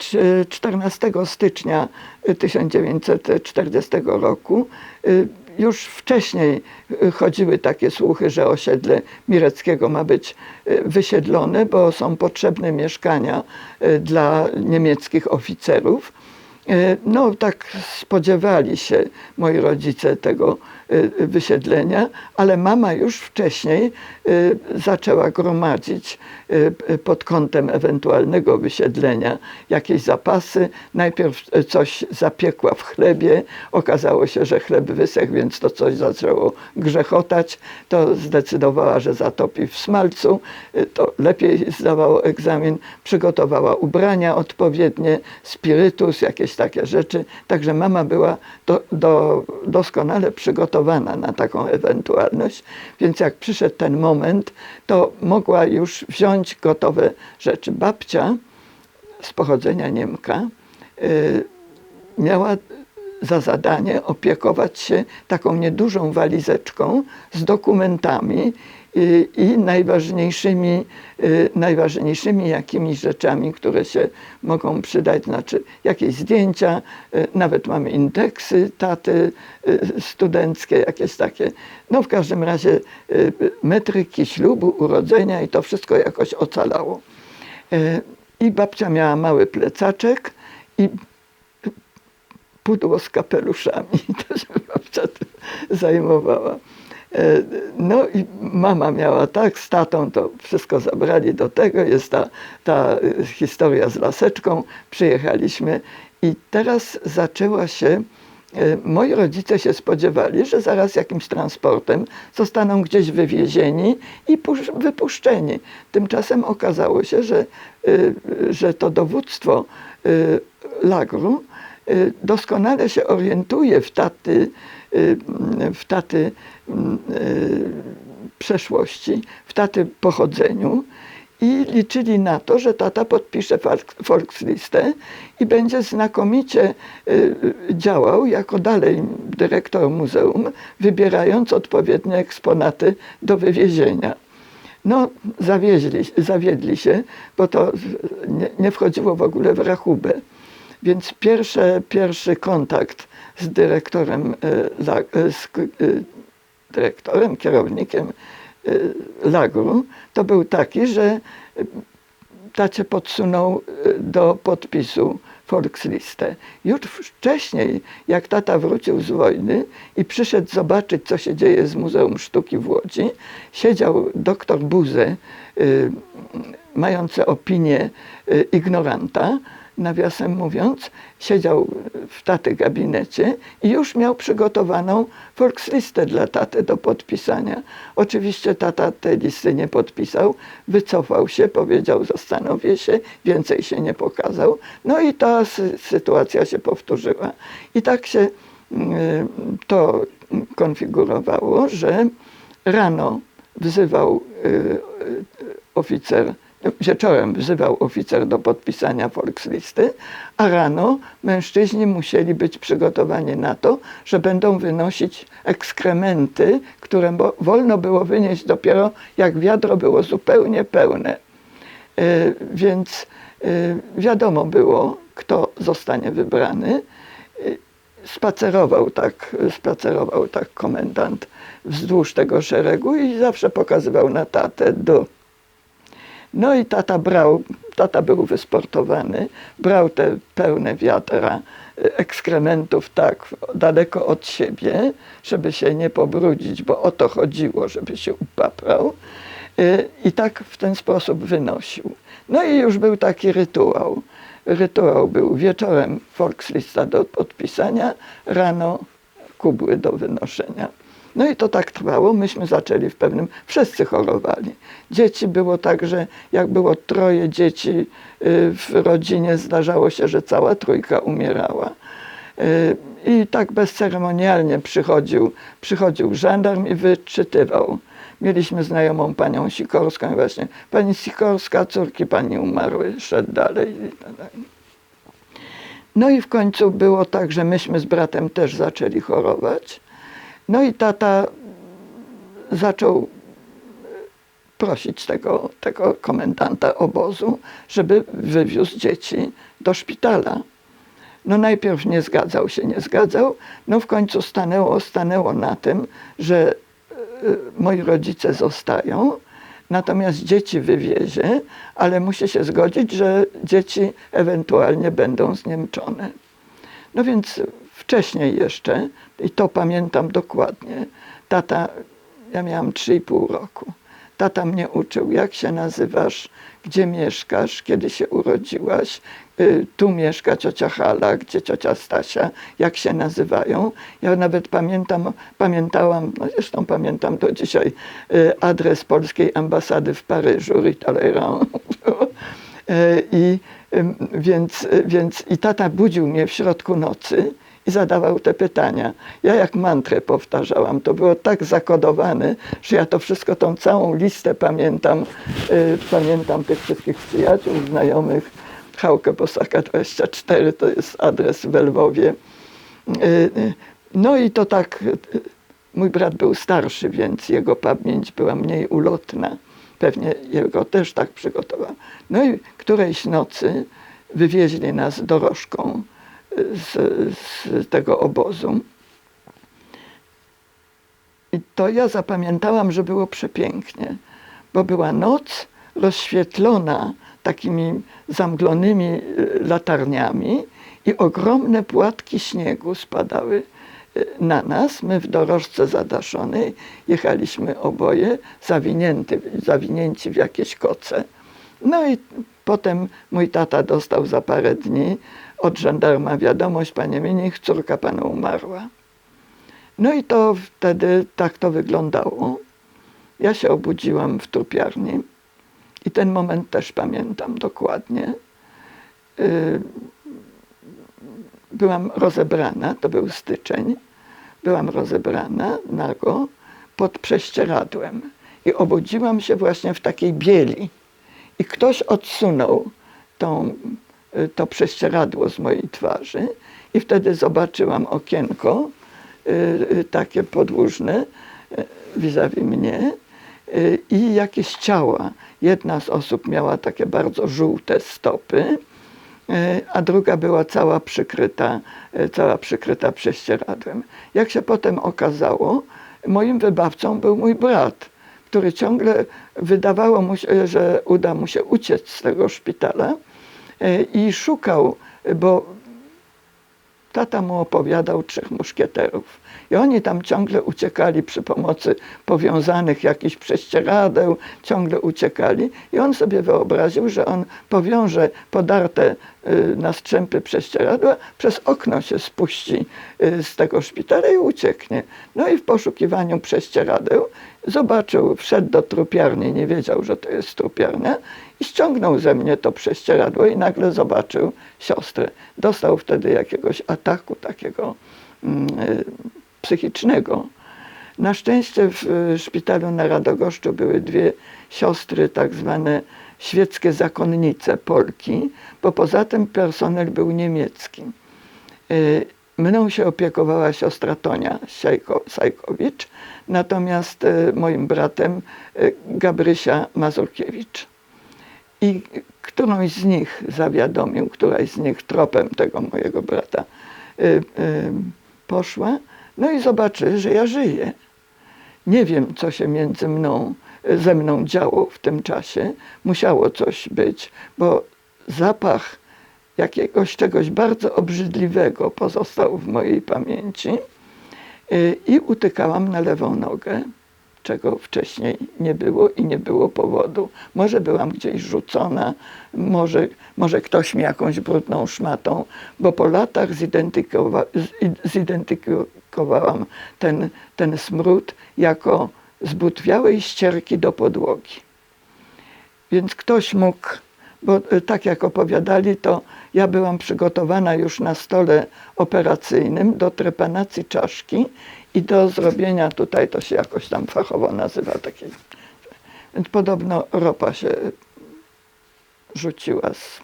Trz- 14 stycznia 1940 roku y, już wcześniej y, chodziły takie słuchy, że osiedle Mireckiego ma być y, wysiedlone, bo są potrzebne mieszkania y, dla niemieckich oficerów. Y, No, tak spodziewali się moi rodzice tego y, wysiedlenia, ale mama już wcześniej y, zaczęła gromadzić pod kątem ewentualnego wysiedlenia jakieś zapasy. Najpierw coś zapiekła w chlebie, okazało się, że chleb wysechł, więc to coś zaczęło grzechotać. To zdecydowała, że zatopi w smalcu. To lepiej zdawało egzamin, przygotowała ubrania odpowiednie, spirytus, jakieś takie rzeczy. Także mama była do, do, doskonale przygotowana na taką ewentualność, więc jak przyszedł ten moment, to mogła już wziąć gotowe rzeczy. Babcia z pochodzenia Niemka y, miała za zadanie opiekować się taką niedużą walizeczką z dokumentami i, i najważniejszymi, y, najważniejszymi jakimiś rzeczami, które się mogą przydać, znaczy jakieś zdjęcia, y, nawet mamy indeksy taty y, studenckie, jakieś takie. No w każdym razie y, metryki ślubu, urodzenia i to wszystko jakoś ocalało. Y, I babcia miała mały plecaczek i pudło z kapeluszami. To się babcia tym zajmowała. E, No i mama miała tak, z tatą to wszystko zabrali do tego. Jest ta, ta y, historia z laseczką. Przyjechaliśmy i teraz zaczęła się e, Moi rodzice się spodziewali, że zaraz jakimś transportem zostaną gdzieś wywiezieni i pusz- wypuszczeni. Tymczasem okazało się, że, że to dowództwo lagru doskonale się orientuje w taty, y, w taty mm, y, przeszłości, w taty pochodzeniu i liczyli na to, że tata podpisze Volk- Volkslistę i będzie znakomicie y, działał jako dalej dyrektor muzeum, wybierając odpowiednie eksponaty do wywiezienia. No, zawieźli, zawiedli się, bo to nie, nie wchodziło w ogóle w rachubę. Więc pierwsze, pierwszy kontakt z dyrektorem, la- y, z y, dyrektorem, kierownikiem lagru, to był taki, że tacie podsunął do podpisu Volkslistę. Już wcześniej, jak tata wrócił z wojny i przyszedł zobaczyć, co się dzieje z Muzeum Sztuki w Łodzi, siedział doktor Buze, mający opinię ignoranta, nawiasem mówiąc, siedział w taty gabinecie i już miał przygotowaną Volkslistę dla taty do podpisania. Oczywiście tata tej listy nie podpisał, wycofał się, powiedział zastanowię się, więcej się nie pokazał. No i ta sy- sytuacja się powtórzyła. I tak się mm, to konfigurowało, że rano wzywał y, y, oficer, wieczorem wzywał oficer do podpisania Volkslisty, a rano mężczyźni musieli być przygotowani na to, że będą wynosić ekskrementy, które wolno było wynieść dopiero jak wiadro było zupełnie pełne. Y, Więc y, wiadomo było, kto zostanie wybrany. Y, Spacerował tak, spacerował tak komendant wzdłuż tego szeregu i zawsze pokazywał na tatę do. No i tata brał, tata był wysportowany, brał te pełne wiadra y, ekskrementów tak daleko od siebie, żeby się nie pobrudzić, bo o to chodziło, żeby się upaprał. Y, I tak w ten sposób wynosił. No i już był taki rytuał. Rytuał był wieczorem Volkslista do podpisania, rano kubły do wynoszenia. No i to tak trwało. Myśmy zaczęli w pewnym, wszyscy chorowali. Dzieci było tak, że jak było troje dzieci y, w rodzinie, zdarzało się, że cała trójka umierała. Y, I tak bezceremonialnie przychodził, przychodził żandarm i wyczytywał. Mieliśmy znajomą panią Sikorską i właśnie pani Sikorska, córki pani umarły, szedł dalej. No i w końcu było tak, że myśmy z bratem też zaczęli chorować. No i tata zaczął prosić tego, tego komendanta obozu, żeby wywiózł dzieci do szpitala. No najpierw nie zgadzał się, nie zgadzał, no w końcu stanęło, stanęło na tym, że e, moi rodzice zostają, natomiast dzieci wywiezie, ale musi się zgodzić, że dzieci ewentualnie będą zniemczone. No więc wcześniej jeszcze, i to pamiętam dokładnie, tata, ja miałam 3,5 roku. Tata mnie uczył, jak się nazywasz, gdzie mieszkasz, kiedy się urodziłaś, y, tu mieszka ciocia Hala, gdzie ciocia Stasia, jak się nazywają. Ja nawet pamiętam, pamiętałam, no zresztą pamiętam do dzisiaj, y, adres polskiej ambasady w Paryżu, Rue. Y, I, więc, więc i tata budził mnie w środku nocy i zadawał te pytania. Ja jak mantrę powtarzałam, to było tak zakodowane, że ja to wszystko, tą całą listę pamiętam, y, pamiętam tych wszystkich przyjaciół, znajomych. Chałkę Bosaka 24 to jest adres w Lwowie. Y, y, no i to tak, y, mój brat był starszy, więc jego pamięć była mniej ulotna. Pewnie jego też tak przygotował. No i którejś nocy wywieźli nas dorożką z, z tego obozu. I to ja zapamiętałam, że było przepięknie, bo była noc rozświetlona takimi zamglonymi y, latarniami i ogromne płatki śniegu spadały y, na nas. My w dorożce zadaszonej jechaliśmy oboje, zawinięty, zawinięci w jakieś koce. No i potem mój tata dostał za parę dni od żandarma wiadomość, panie Minich, córka pana umarła. No i to wtedy tak to wyglądało. Ja się obudziłam w trupiarni i ten moment też pamiętam dokładnie. Y, byłam rozebrana, to był styczeń, byłam rozebrana nago pod prześcieradłem i obudziłam się właśnie w takiej bieli. I ktoś odsunął tą Y, to prześcieradło z mojej twarzy i wtedy zobaczyłam okienko y, y, takie podłużne vis-a-vis mnie i jakieś ciała. Jedna z osób miała takie bardzo żółte stopy, a druga była cała przykryta, cała przykryta prześcieradłem. Jak się potem okazało, moim wybawcą był mój brat, który ciągle wydawało mu się, że uda mu się uciec z tego szpitala, E, i szukał, bo tata mu opowiadał trzech muszkieterów. I oni tam ciągle uciekali przy pomocy powiązanych jakichś prześcieradeł, ciągle uciekali. I on sobie wyobraził, że on powiąże podarte y, na strzępy prześcieradła, przez okno się spuści y, z tego szpitala i ucieknie. No i w poszukiwaniu prześcieradeł zobaczył, wszedł do trupiarni, nie wiedział, że to jest trupiarnia i ściągnął ze mnie to prześcieradło i nagle zobaczył siostrę. Dostał wtedy jakiegoś ataku takiego mm, y, psychicznego. Na szczęście w szpitalu na Radogoszczu były dwie siostry, tak zwane świeckie zakonnice Polki, bo poza tym personel był niemiecki. Y, mną się opiekowała siostra Tonia Sajkowicz, natomiast y, moim bratem Gabrysia Mazurkiewicz. I którąś z nich zawiadomił, któraś z nich tropem tego mojego brata poszła, no i zobaczy, że ja żyję. Nie wiem, co się między mną, ze mną działo w tym czasie. Musiało coś być, bo zapach jakiegoś czegoś bardzo obrzydliwego pozostał w mojej pamięci y, i utykałam na lewą nogę czego wcześniej nie było i nie było powodu. Może byłam gdzieś rzucona, może, może ktoś mi jakąś brudną szmatą, bo po latach zidentykowa zidentyfikowałam ten, ten smród jako zbutwiałej ścierki do podłogi. Więc ktoś mógł, bo e, tak jak opowiadali, to ja byłam przygotowana już na stole operacyjnym do trepanacji czaszki i do zrobienia tutaj, to się jakoś tam fachowo nazywa takie. Więc podobno ropa się rzuciła z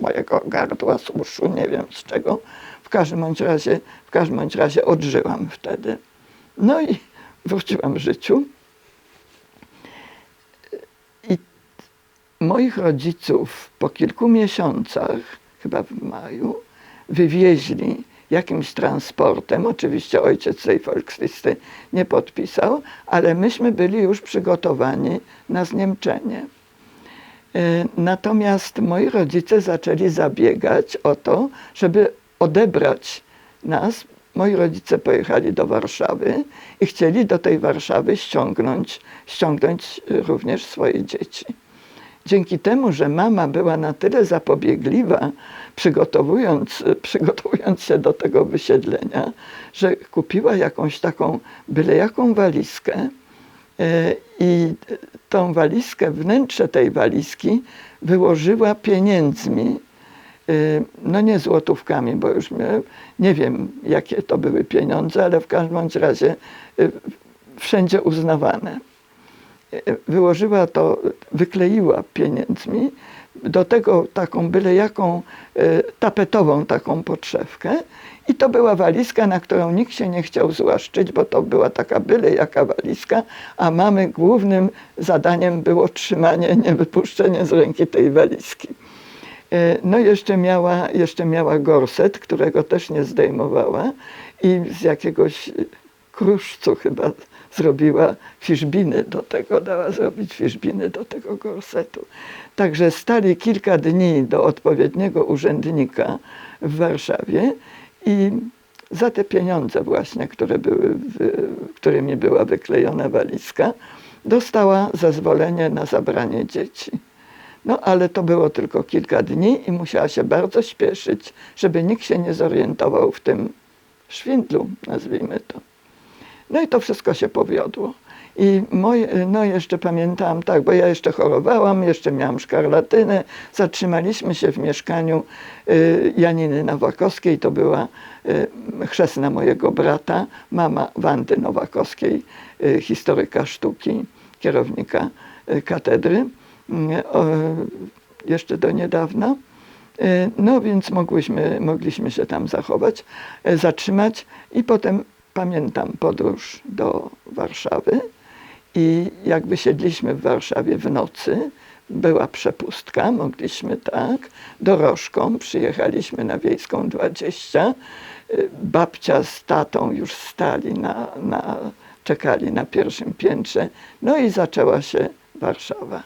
mojego gardła, z uszu, nie wiem z czego. W każdym bądź razie, w każdym bądź razie odżyłam wtedy. No i wróciłam życiu. moich rodziców po kilku miesiącach, chyba w maju, wywieźli jakimś transportem. Oczywiście ojciec tej Volkslisty nie podpisał, ale myśmy byli już przygotowani na zniemczenie. E, Natomiast moi rodzice zaczęli zabiegać o to, żeby odebrać nas. Moi rodzice pojechali do Warszawy i chcieli do tej Warszawy ściągnąć, ściągnąć e, również swoje dzieci. Dzięki temu, że mama była na tyle zapobiegliwa, przygotowując, przygotowując się do tego wysiedlenia, że kupiła jakąś taką byle jaką walizkę, E, I tą walizkę, wnętrze tej walizki wyłożyła pieniędzmi, e, no nie złotówkami, bo już my, nie wiem jakie to były pieniądze, ale w każdym razie e, wszędzie uznawane. Wyłożyła to, wykleiła pieniędzmi, do tego taką byle jaką e, tapetową taką podszewkę i to była walizka, na którą nikt się nie chciał złaszczyć, bo to była taka byle jaka walizka, a mamy głównym zadaniem było trzymanie, nie wypuszczenie z ręki tej walizki. E, No jeszcze miała, jeszcze miała gorset, którego też nie zdejmowała i z jakiegoś kruszcu chyba zrobiła fiszbiny do tego, dała zrobić fiszbiny do tego gorsetu. Także stali kilka dni do odpowiedniego urzędnika w Warszawie i za te pieniądze właśnie, które były, którymi była wyklejona walizka, dostała zezwolenie na zabranie dzieci. No ale to było tylko kilka dni i musiała się bardzo śpieszyć, żeby nikt się nie zorientował w tym szwindlu, nazwijmy to. No i to wszystko się powiodło. I moje, no jeszcze pamiętałam tak, bo ja jeszcze chorowałam, jeszcze miałam szkarlatynę. Zatrzymaliśmy się w mieszkaniu y, Janiny Nowakowskiej, to była y, chrzestna mojego brata, mama Wandy Nowakowskiej, y, historyka sztuki, kierownika katedry, jeszcze do niedawna. No więc mogłyśmy, mogliśmy się tam zachować, zatrzymać i potem pamiętam podróż do Warszawy i jak wysiedliśmy w Warszawie w nocy, była przepustka, mogliśmy tak, dorożką przyjechaliśmy na Wiejską 20, y, babcia z tatą już stali na, na, czekali na pierwszym piętrze, no i zaczęła się Warszawa.